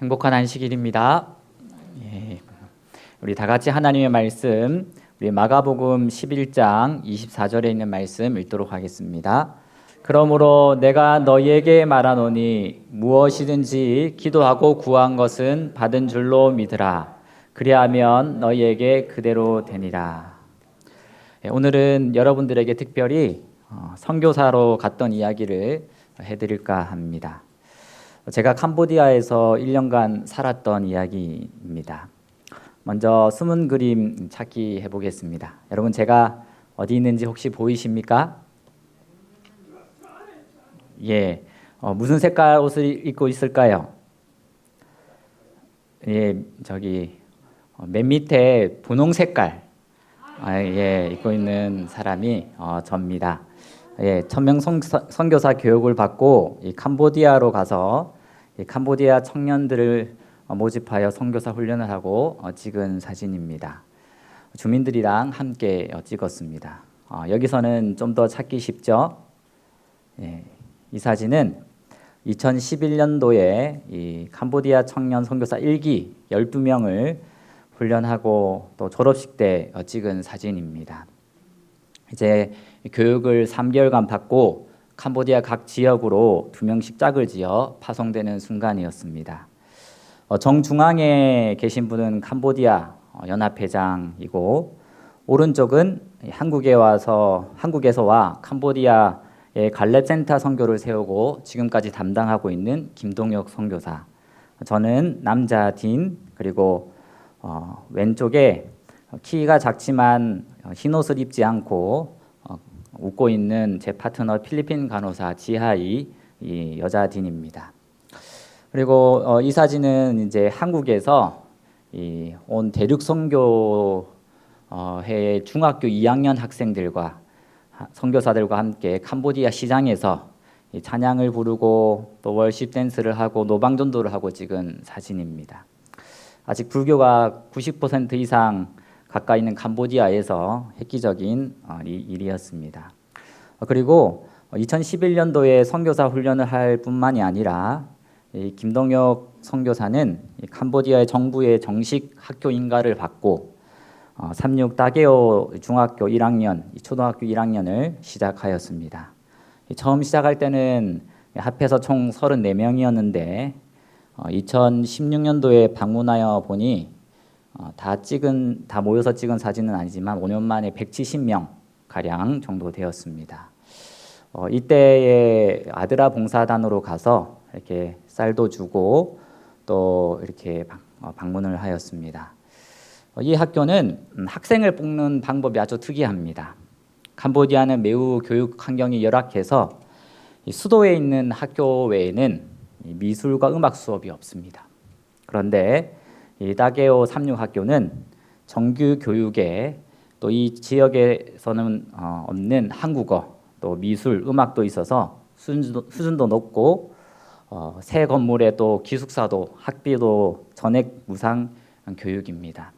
행복한 안식일입니다. 예, 우리 다 같이 하나님의 말씀, 우리 마가복음 11장 24절에 있는 말씀 읽도록 하겠습니다. 그러므로 내가 너희에게 말하노니 무엇이든지 기도하고 구한 것은 받은 줄로 믿으라. 그리하면 너희에게 그대로 되니라. 예, 오늘은 여러분들에게 특별히 어, 선교사로 갔던 이야기를 해드릴까 합니다. 제가 캄보디아에서 1년간 살았던 이야기입니다. 먼저 숨은 그림 찾기 해보겠습니다. 여러분 제가 어디 있는지 혹시 보이십니까? 예, 어, 무슨 색깔 옷을 입고 있을까요? 예, 저기 어, 맨 밑에 분홍 색깔 아, 예, 입고 있는 사람이 어, 접니다. 예, 천명 선교사 교육을 받고 이 캄보디아로 가서 캄보디아 청년들을 어, 모집하여 선교사 훈련을 하고 어, 찍은 사진입니다. 주민들이랑 함께 어, 찍었습니다. 여기서는 좀 더 찾기 쉽죠? 예, 이 사진은 2011년도에 이 캄보디아 청년 선교사 1기 12명을 훈련하고 또 졸업식 때 찍은 사진입니다. 이제 교육을 3개월간 받고 캄보디아 각 지역으로 두 명씩 짝을 지어 파송되는 순간이었습니다. 어, 정중앙에 계신 분은 캄보디아 어, 연합회장이고 오른쪽은 한국에 와서 한국에서 와 캄보디아의 갈렙센터 선교를 세우고 지금까지 담당하고 있는 김동혁 선교사. 저는 남자 딘 그리고 어, 왼쪽에 키가 작지만 흰 옷을 입지 않고 웃고 있는 제 파트너 필리핀 간호사 지하이 이 여자 딘입니다. 그리고 어, 이 사진은 이제 한국에서 온 대륙 선교 어, 해 중학교 2학년 학생들과 선교사들과 함께 캄보디아 시장에서 찬양을 부르고 또 월십 댄스를 하고 노방전도를 하고 찍은 사진입니다. 아직 불교가 90% 이상 가까이 있는 캄보디아에서 획기적인 어, 일이었습니다. 어, 그리고 2011년도에 선교사 훈련을 할 뿐만이 아니라 김동혁 선교사는 캄보디아의 정부의 정식 학교 인가를 받고 36 어, 다게오 중학교 1학년, 초등학교 1학년을 시작하였습니다. 처음 시작할 때는 합해서 총 34명이었는데 2016년도에 방문하여 보니 어, 다 찍은 다 모여서 찍은 사진은 아니지만 5년 만에 170명 가량 정도 되었습니다. 어, 이때에 아드라 봉사단으로 가서 이렇게 쌀도 주고 또 이렇게 방, 어, 방문을 하였습니다. 어, 이 학교는 음, 학생을 뽑는 방법이 아주 특이합니다. 캄보디아는 매우 교육 환경이 열악해서 수도에 있는 학교 외에는 미술과 음악 수업이 없습니다. 그런데 이 다게오 삼육 학교는 정규 교육에 또 이 지역에서는 어, 없는 한국어, 또 미술, 음악도 있어서 수준도, 수준도 높고 어, 새 건물에 또 기숙사도 학비도 전액 무상 교육입니다.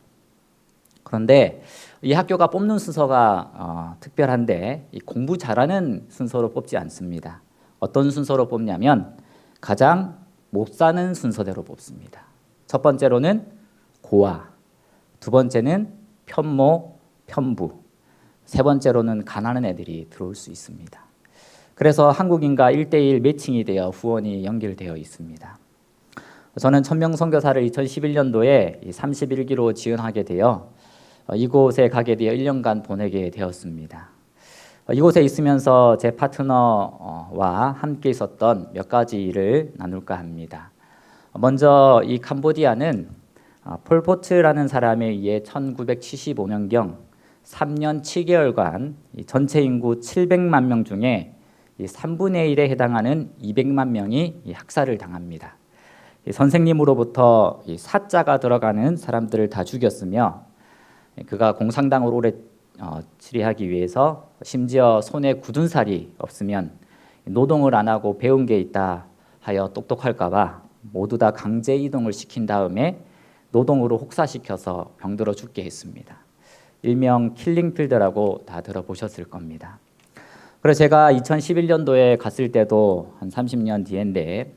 그런데 이 학교가 뽑는 순서가 어, 특별한데 공부 잘하는 순서로 뽑지 않습니다. 어떤 순서로 뽑냐면 가장 못 사는 순서대로 뽑습니다. 첫 번째로는 고아, 두 번째는 편모, 편부, 세 번째로는 가난한 애들이 들어올 수 있습니다. 그래서 한국인과 1대1 매칭이 되어 후원이 연결되어 있습니다. 저는 천명 선교사를 2011년도에 31기로 지원하게 되어 이곳에 가게 되어 1년간 보내게 되었습니다. 이곳에 있으면서 제 파트너와 함께 있었던 몇 가지 일을 나눌까 합니다. 먼저 이 캄보디아는 아, 폴포트라는 사람에 의해 1975년경 3년 7개월간 전체 인구 700만 명 중에 3분의 1에 해당하는 200만 명이 학살을 당합니다. 선생님으로부터 사자가 들어가는 사람들을 다 죽였으며 그가 공산당을 오래 어, 치리하기 위해서 심지어 손에 굳은 살이 없으면 노동을 안 하고 배운 게 있다 하여 똑똑할까봐 모두 다 강제 이동을 시킨 다음에 노동으로 혹사시켜서 병들어 죽게 했습니다. 일명 킬링필드라고 다 들어보셨을 겁니다. 그래서 제가 2011년도에 갔을 때도 한 30년 뒤인데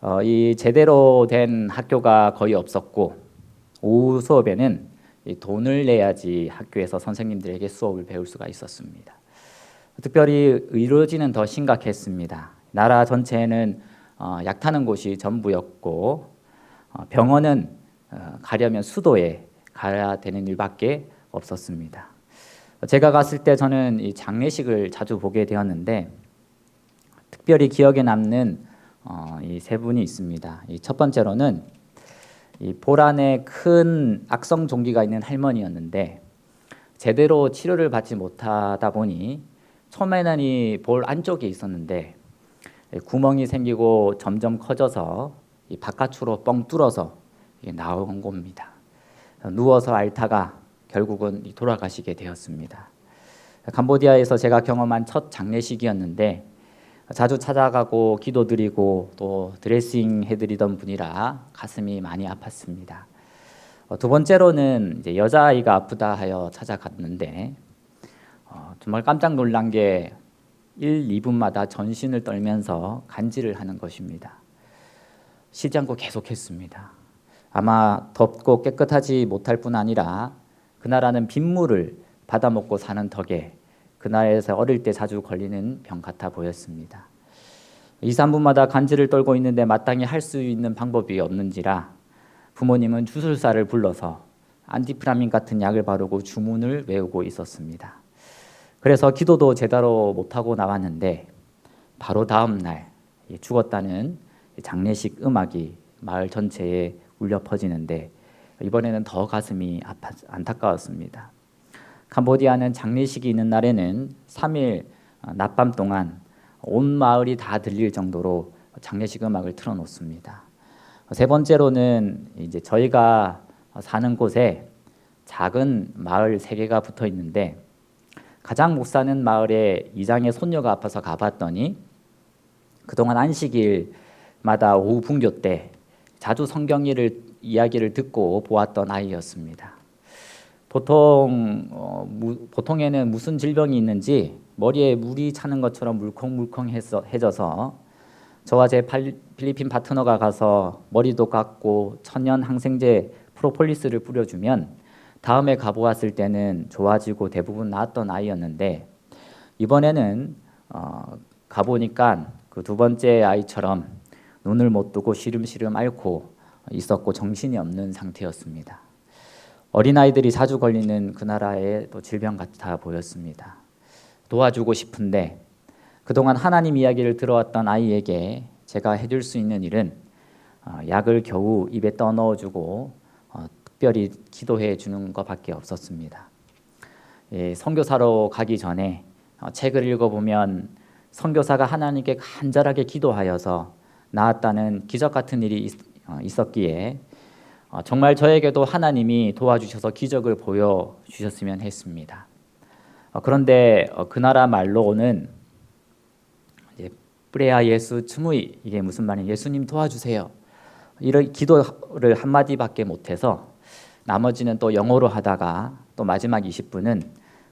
어, 이 제대로 된 학교가 거의 없었고 오후 수업에는 이 돈을 내야지 학교에서 선생님들에게 수업을 배울 수가 있었습니다. 특별히 의료진은 더 심각했습니다. 나라 전체에는 어, 약 타는 곳이 전부였고 어, 병원은 어, 가려면 수도에 가야 되는 일밖에 없었습니다. 제가 갔을 때 저는 이 장례식을 자주 보게 되었는데 특별히 기억에 남는 어, 이세 분이 있습니다. 이 첫 번째로는 이 볼안에 큰 악성 종기가 있는 할머니였는데 제대로 치료를 받지 못하다 보니 처음에는 이 볼 안쪽에 있었는데 구멍이 생기고 점점 커져서 이 바깥으로 뻥 뚫어서 나온 겁니다. 누워서 앓다가 결국은 돌아가시게 되었습니다. 캄보디아에서 제가 경험한 첫 장례식이었는데 자주 찾아가고 기도드리고 또 드레싱 해드리던 분이라 가슴이 많이 아팠습니다. 어, 두 번째로는 여자아이가 아프다 하여 찾아갔는데 어, 정말 깜짝 놀란 게 1, 2분마다 전신을 떨면서 간질을 하는 것입니다. 쉬지 않고 계속했습니다. 아마 덥고 깨끗하지 못할 뿐 아니라 그 나라는 빗물을 받아 먹고 사는 덕에 그 나라에서 어릴 때 자주 걸리는 병 같아 보였습니다. 2, 3분마다 간질을 떨고 있는데 마땅히 할 수 있는 방법이 없는지라 부모님은 주술사를 불러서 안티프라민 같은 약을 바르고 주문을 외우고 있었습니다. 그래서 기도도 제대로 못하고 나왔는데 바로 다음 날 죽었다는 장례식 음악이 마을 전체에 울려 퍼지는데 이번에는 더 가슴이 아파 안타까웠습니다. 캄보디아는 장례식이 있는 날에는 3일 어, 낮밤 동안 온 마을이 다 들릴 정도로 장례식 음악을 틀어놓습니다. 세 번째로는 이제 저희가 사는 곳에 작은 마을 세 개가 붙어 있는데 가장 못 사는 마을에 이장의 손녀가 아파서 가봤더니 그동안 안식일마다 오후 분교 때 자주 성경일을 이야기를 듣고 보았던 아이였습니다. 보통 어, 무, 보통에는 무슨 질병이 있는지 머리에 물이 차는 것처럼 물컹물컹해져서 저와 제 필리핀 파트너가 가서 머리도 깎고 천연 항생제 프로폴리스를 뿌려주면 다음에 가보았을 때는 좋아지고 대부분 나았던 아이였는데 이번에는 어, 가보니까 그 두 번째 아이처럼 눈을 못 뜨고 시름시름 앓고 있었고 정신이 없는 상태였습니다. 어린아이들이 자주 걸리는 그 나라의 또 질병 같아 보였습니다. 도와주고 싶은데 그동안 하나님 이야기를 들어왔던 아이에게 제가 해줄 수 있는 일은 어, 약을 겨우 입에 떠넣어주고 어, 특별히 기도해 주는 것밖에 없었습니다. 예, 선교사로 가기 전에 어, 책을 읽어보면 선교사가 하나님께 간절하게 기도하여서 나았다는 기적 같은 일이 있, 었기에 어, 정말 저에게도 하나님이 도와주셔서 기적을 보여 주셨으면 했습니다. 어, 그런데 어, 그 나라 말로는 프레아 예수 츠무이 이게 무슨 말이냐 예수님 도와주세요. 이런 기도를 한 마디밖에 못해서 나머지는 또 영어로 하다가 또 마지막 20분은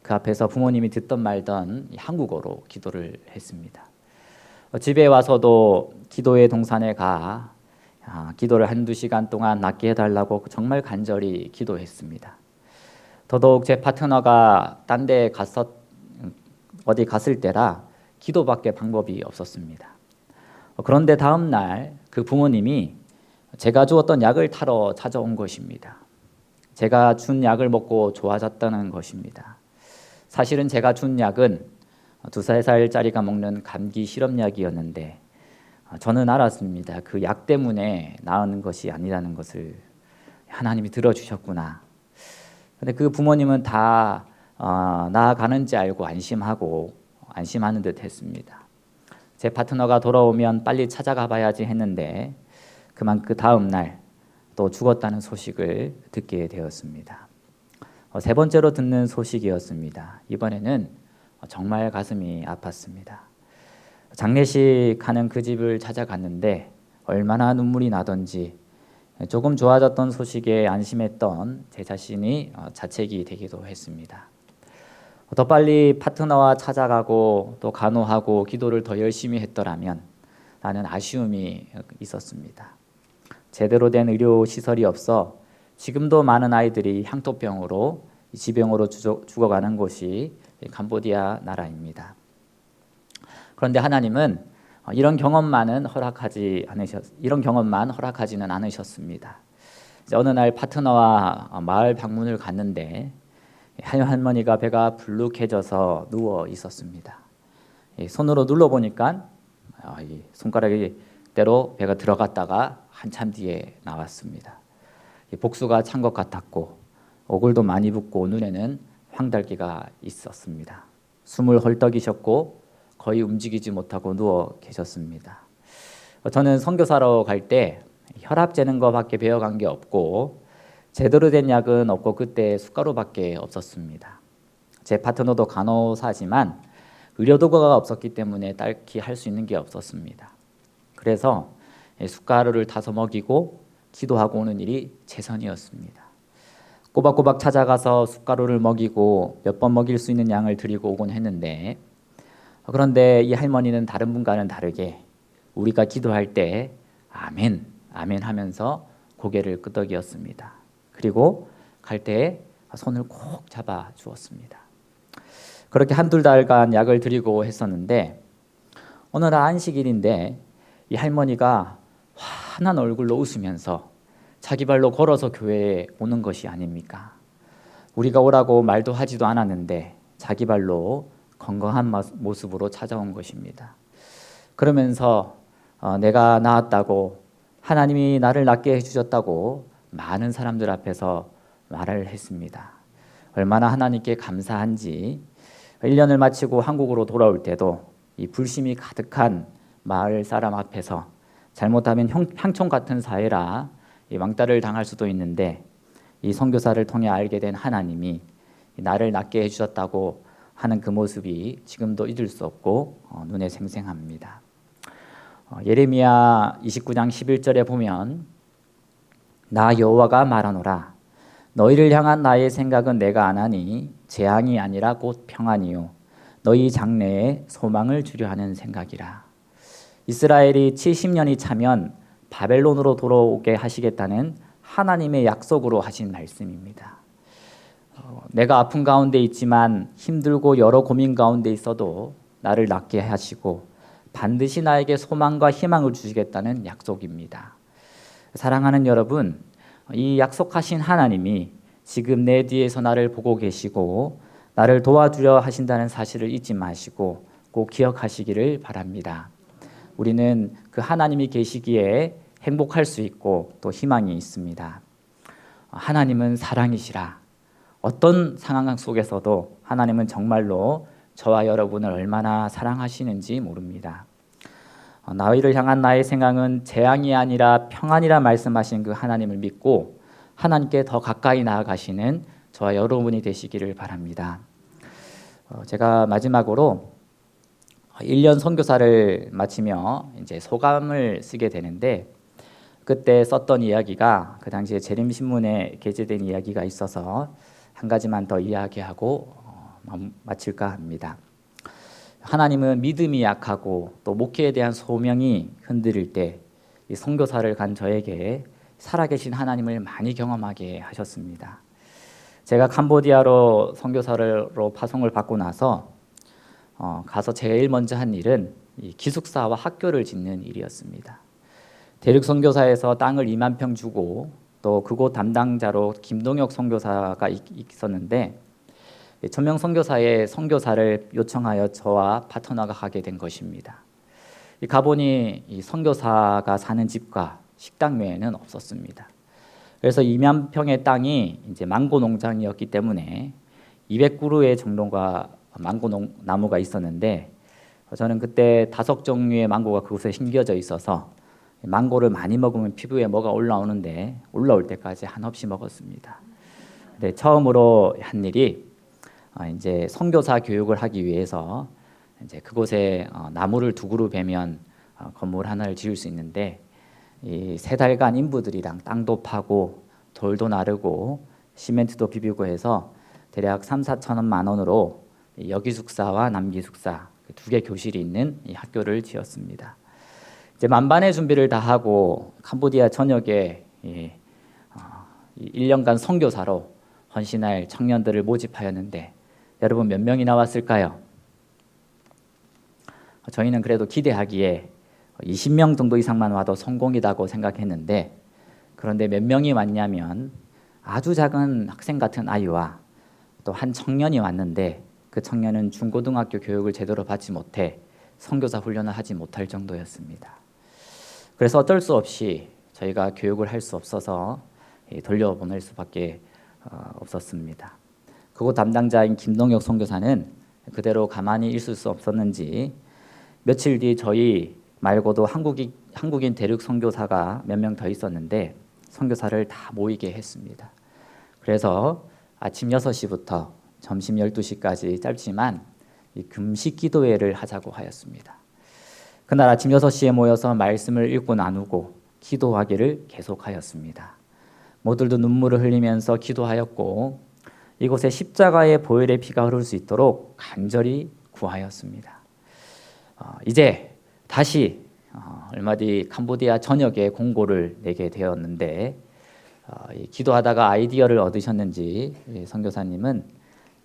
그 앞에서 부모님이 듣던 말던 한국어로 기도를 했습니다. 집에 와서도 기도의 동산에 가 아, 기도를 한두 시간 동안 낫게 해달라고 정말 간절히 기도했습니다. 더더욱 제 파트너가 딴 데 갔었 어디 갔을 때라 기도밖에 방법이 없었습니다. 그런데 다음 날 그 부모님이 제가 주었던 약을 타러 찾아온 것입니다. 제가 준 약을 먹고 좋아졌다는 것입니다. 사실은 제가 준 약은 두세 살짜리가 먹는 감기 실험약이었는데 아, 저는 알았습니다. 그 약 때문에 나은 것이 아니라는 것을 하나님이 들어주셨구나. 근데 그 부모님은 다 어, 나아가는지 알고 안심하고 안심하는 듯 했습니다. 제 파트너가 돌아오면 빨리 찾아가 봐야지 했는데 그만 그 다음 날 또 죽었다는 소식을 듣게 되었습니다. 어, 세 번째로 듣는 소식이었습니다. 이번에는 정말 가슴이 아팠습니다. 장례식 하는 그 집을 찾아갔는데 얼마나 눈물이 나던지 조금 좋아졌던 소식에 안심했던 제 자신이 어, 자책이 되기도 했습니다. 더 빨리 파트너와 찾아가고 또 간호하고 기도를 더 열심히 했더라면 라는 아쉬움이 있었습니다. 제대로 된 의료 시설이 없어 지금도 많은 아이들이 향토병으로 지병으로 죽어가는 곳이 캄보디아 나라입니다. 그런데 하나님은 이런 경험만은 허락하지 않으셨 이런 경험만 허락하지는 않으셨습니다. 어느 날 파트너와 마을 방문을 갔는데 할머니가 배가 불룩해져서 누워 있었습니다. 손으로 눌러 보니까 아, 손가락이 대로 배가 들어갔다가 한참 뒤에 나왔습니다. 복수가 찬 것 같았고 얼굴도 많이 붓고 눈에는 황달기가 있었습니다. 숨을 헐떡이셨고 거의 움직이지 못하고 누워 계셨습니다. 저는 선교사로 갈 때 혈압 재는 거밖에 배워간 게 없고 제대로 된 약은 없고 그때 숟가루밖에 없었습니다. 제 파트너도 간호사지만 의료 도구가 없었기 때문에 딱히 할 수 있는 게 없었습니다. 그래서 숟가루를 타서 먹이고 기도하고 오는 일이 최선이었습니다. 꼬박꼬박 찾아가서 숟가루를 먹이고 몇 번 먹일 수 있는 양을 드리고 오곤 했는데 그런데 이 할머니는 다른 분과는 다르게 우리가 기도할 때 아멘, 아멘 하면서 고개를 끄덕이었습니다. 그리고 갈때 손을 꼭 잡아 주었습니다. 그렇게 한두 달간 약을 드리고 했었는데 어느 날 안식일인데 이 할머니가 환한 얼굴로 웃으면서 자기 발로 걸어서 교회에 오는 것이 아닙니까? 우리가 오라고 말도 하지도 않았는데 자기 발로 건강한 모습으로 찾아온 것입니다. 그러면서 어, 내가 나았다고 하나님이 나를 낫게 해주셨다고 많은 사람들 앞에서 말을 했습니다. 얼마나 하나님께 감사한지 1년을 마치고 한국으로 돌아올 때도 이 불심이 가득한 마을 사람 앞에서 잘못하면 향촌 같은 사회라 왕따를 당할 수도 있는데 이 선교사를 통해 알게 된 하나님이 나를 낫게 해주셨다고 하는 그 모습이 지금도 잊을 수 없고 어, 눈에 생생합니다. 어, 예레미야 29장 11절에 보면 나 여호와가 말하노라. 너희를 향한 나의 생각은 내가 안하니 재앙이 아니라 곧 평안이요. 너희 장래에 소망을 주려 하는 생각이라 이스라엘이 70년이 차면 바벨론으로 돌아오게 하시겠다는 하나님의 약속으로 하신 말씀입니다. 어, 내가 아픈 가운데 있지만 힘들고 여러 고민 가운데 있어도 나를 낫게 하시고 반드시 나에게 소망과 희망을 주시겠다는 약속입니다. 사랑하는 여러분, 이 약속하신 하나님이 지금 내 뒤에서 나를 보고 계시고 나를 도와주려 하신다는 사실을 잊지 마시고 꼭 기억하시기를 바랍니다. 우리는 그 하나님이 계시기에 행복할 수 있고 또 희망이 있습니다. 하나님은 사랑이시라. 어떤 상황 속에서도 하나님은 정말로 저와 여러분을 얼마나 사랑하시는지 모릅니다. 나이를 향한 나의 생각은 재앙이 아니라 평안이라 말씀하신 그 하나님을 믿고 하나님께 더 가까이 나아가시는 저와 여러분이 되시기를 바랍니다. 어, 제가 마지막으로 1년 선교사를 마치며 이제 소감을 쓰게 되는데 그때 썼던 이야기가 그 당시에 재림 신문에 게재된 이야기가 있어서 한 가지만 더 이야기하고 어, 마칠까 합니다. 하나님은 믿음이 약하고 또 목회에 대한 소명이 흔들릴 때 선교사를 간 저에게 살아계신 하나님을 많이 경험하게 하셨습니다. 제가 캄보디아로 선교사로 파송을 받고 나서 어, 가서 제일 먼저 한 일은 기숙사와 학교를 짓는 일이었습니다. 대륙 선교사에서 땅을 2만 평 주고 또 그곳 담당자로 김동혁 선교사가 있었는데 천명 선교사의 선교사를 요청하여 저와 파트너가 가게 된 것입니다. 가보니 이 선교사가 사는 집과 식당 외에는 없었습니다. 그래서 2만 평의 땅이 이제 망고 농장이었기 때문에 200그루의 정도가 망고 나무가 있었는데 저는 그때 다섯 종류의 망고가 그곳에 심겨져 있어서 망고를 많이 먹으면 피부에 뭐가 올라오는데 올라올 때까지 한없이 먹었습니다. 근데 처음으로 한 일이 어, 이제 선교사 교육을 하기 위해서 이제 그곳에 어, 나무를 두 그루 베면 어, 건물 하나를 지을 수 있는데 이 세 달간 인부들이랑 땅도 파고 돌도 나르고 시멘트도 비비고 해서 대략 3, 4천만 원으로 여기 숙사와 남기 숙사 그 두개 교실이 있는 이 학교를 지었습니다. 이제 만반의 준비를 다 하고 캄보디아 전역에 이, 어, 이 1년간 선교사로 헌신할 청년들을 모집하였는데 여러분 몇 명이 나왔을까요? 저희는 그래도 기대하기에 20명 정도 이상만 와도 성공이라고 생각했는데 그런데 몇 명이 왔냐면 아주 작은 학생 같은 아이와 또 한 청년이 왔는데 그 청년은 중고등학교 교육을 제대로 받지 못해 선교사 훈련을 하지 못할 정도였습니다. 그래서 어쩔 수 없이 저희가 교육을 할 수 없어서 돌려보낼 수밖에 어, 없었습니다. 그곳 담당자인 김동혁 선교사는 그대로 가만히 있을 수 없었는지 며칠 뒤 저희 말고도 한국인, 한국인 대륙 선교사가 몇 명 더 있었는데 선교사를 다 모이게 했습니다. 그래서 아침 6시부터 점심 12시까지 짧지만 금식 기도회를 하자고 하였습니다. 그날 아침 6시에 모여서 말씀을 읽고 나누고 기도하기를 계속하였습니다. 모두도 눈물을 흘리면서 기도하였고 이곳에 십자가의 보혈의 피가 흐를 수 있도록 간절히 구하였습니다. 어, 이제 다시 어, 얼마 뒤 캄보디아 전역에 공고를 내게 되었는데 어, 기도하다가 아이디어를 얻으셨는지 선교사님은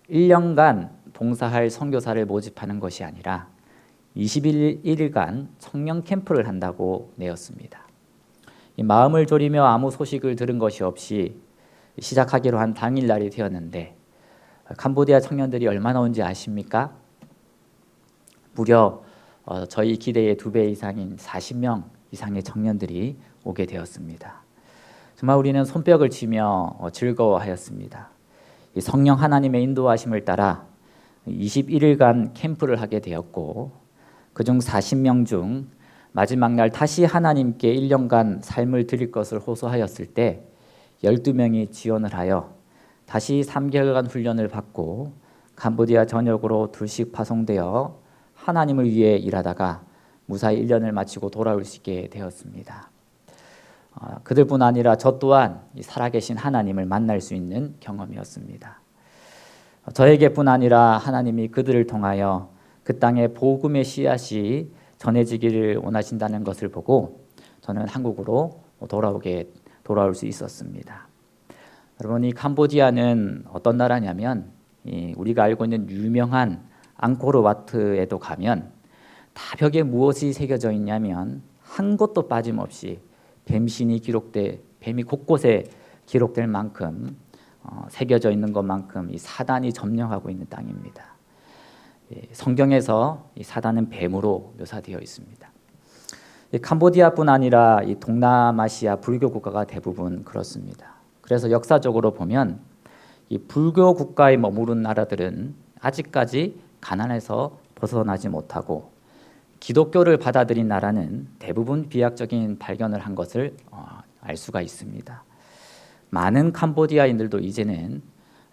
1년간 봉사할 선교사를 모집하는 것이 아니라 21일간 청년 캠프를 한다고 내었습니다. 마음을 졸이며 아무 소식을 들은 것이 없이 시작하기로 한 당일 날이 되었는데 캄보디아 청년들이 얼마나 온지 아십니까? 무려 어, 저희 기대의 두 배 이상인 40명 이상의 청년들이 오게 되었습니다. 정말 우리는 손뼉을 치며 어, 즐거워하였습니다. 성령 하나님의 인도하심을 따라 21일간 캠프를 하게 되었고 그중 40명 중 마지막 날 다시 하나님께 1년간 삶을 드릴 것을 호소하였을 때 12명이 지원을 하여 다시 3개월간 훈련을 받고 캄보디아 전역으로 둘씩 파송되어 하나님을 위해 일하다가 무사히 1년을 마치고 돌아올 수 있게 되었습니다. 어, 그들뿐 아니라 저 또한 살아계신 하나님을 만날 수 있는 경험이었습니다. 저에게뿐 아니라 하나님이 그들을 통하여 그 땅에 복음의 씨앗이 전해지기를 원하신다는 것을 보고 저는 한국으로 돌아오게 돌아올 수 있었습니다. 여러분 이 캄보디아는 어떤 나라냐면 우리가 알고 있는 유명한 앙코르와트에도 가면 다 벽에 무엇이 새겨져 있냐면 한 곳도 빠짐없이 뱀신이 기록돼 뱀이 곳곳에 기록될 만큼 어, 새겨져 있는 것만큼 이 사단이 점령하고 있는 땅입니다. 예, 성경에서 이 사단은 뱀으로 묘사되어 있습니다. 캄보디아뿐 아니라 이 동남아시아 불교 국가가 대부분 그렇습니다. 그래서 역사적으로 보면 이 불교 국가에 머무른 나라들은 아직까지 가난에서 벗어나지 못하고 기독교를 받아들인 나라는 대부분 비약적인 발견을 한 것을 어, 알 수가 있습니다. 많은 캄보디아인들도 이제는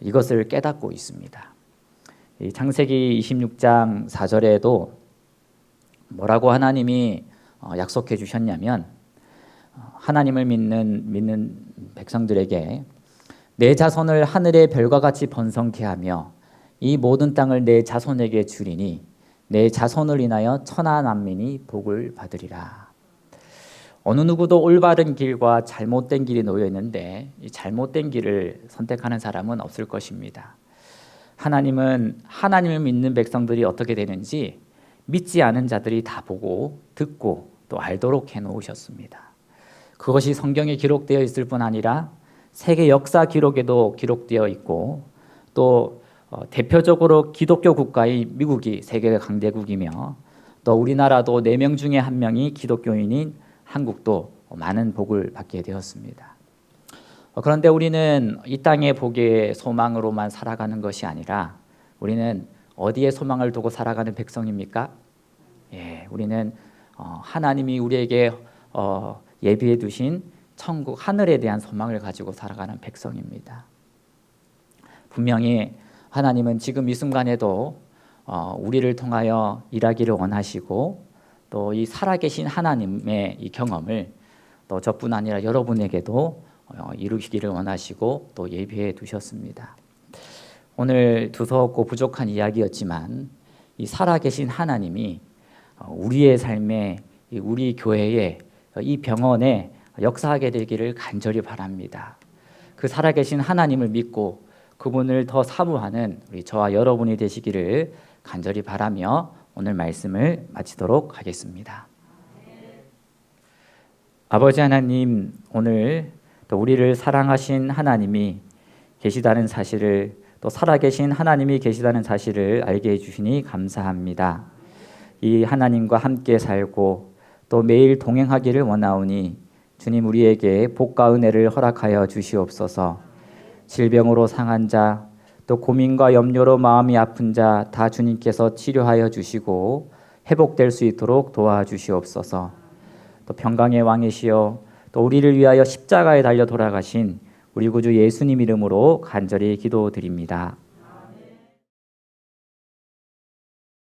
이것을 깨닫고 있습니다. 창세기 26장 4절에도 뭐라고 하나님이 어, 약속해 주셨냐면 어, 하나님을 믿는 믿는 백성들에게 내 자손을 하늘의 별과 같이 번성케 하며 이 모든 땅을 내 자손에게 주리니 내 자손을 인하여 천하 난민이 복을 받으리라. 어느 누구도 올바른 길과 잘못된 길이 놓여 있는데 이 잘못된 길을 선택하는 사람은 없을 것입니다. 하나님은 하나님을 믿는 백성들이 어떻게 되는지 믿지 않은 자들이 다 보고 듣고 또 알도록 해 놓으셨습니다. 그것이 성경에 기록되어 있을 뿐 아니라 세계 역사 기록에도 기록되어 있고 또 어, 대표적으로 기독교 국가의 미국이 세계 강대국이며 또 우리나라도 네명 중에 한 명이 기독교인인 한국도 많은 복을 받게 되었습니다. 어, 그런데 우리는 이 땅의 복의 소망으로만 살아가는 것이 아니라 우리는 어디에 소망을 두고 살아가는 백성입니까? 예, 우리는 어, 하나님이 우리에게 어, 예비해 두신 천국 하늘에 대한 소망을 가지고 살아가는 백성입니다. 분명히 하나님은 지금 이 순간에도 어, 우리를 통하여 일하기를 원하시고 또 이 살아계신 하나님의 이 경험을 또 저뿐 아니라 여러분에게도 어, 이루시기를 원하시고 또 예비해 두셨습니다. 오늘 두서없고 부족한 이야기였지만 이 살아계신 하나님이 어, 우리의 삶에 이 우리 교회에 이 병원에 역사하게 되기를 간절히 바랍니다. 그 살아계신 하나님을 믿고 그분을 더 사모하는 우리 저와 여러분이 되시기를 간절히 바라며 오늘 말씀을 마치도록 하겠습니다. 아버지 하나님, 오늘 또 우리를 사랑하신 하나님이 계시다는 사실을 또 살아계신 하나님이 계시다는 사실을 알게 해주시니 감사합니다. 이 하나님과 함께 살고 또 매일 동행하기를 원하오니 주님 우리에게 복과 은혜를 허락하여 주시옵소서. 질병으로 상한 자, 또 고민과 염려로 마음이 아픈 자 다 주님께서 치료하여 주시고 회복될 수 있도록 도와주시옵소서. 또 평강의 왕이시여 또 우리를 위하여 십자가에 달려 돌아가신 우리 구주 예수님 이름으로 간절히 기도드립니다.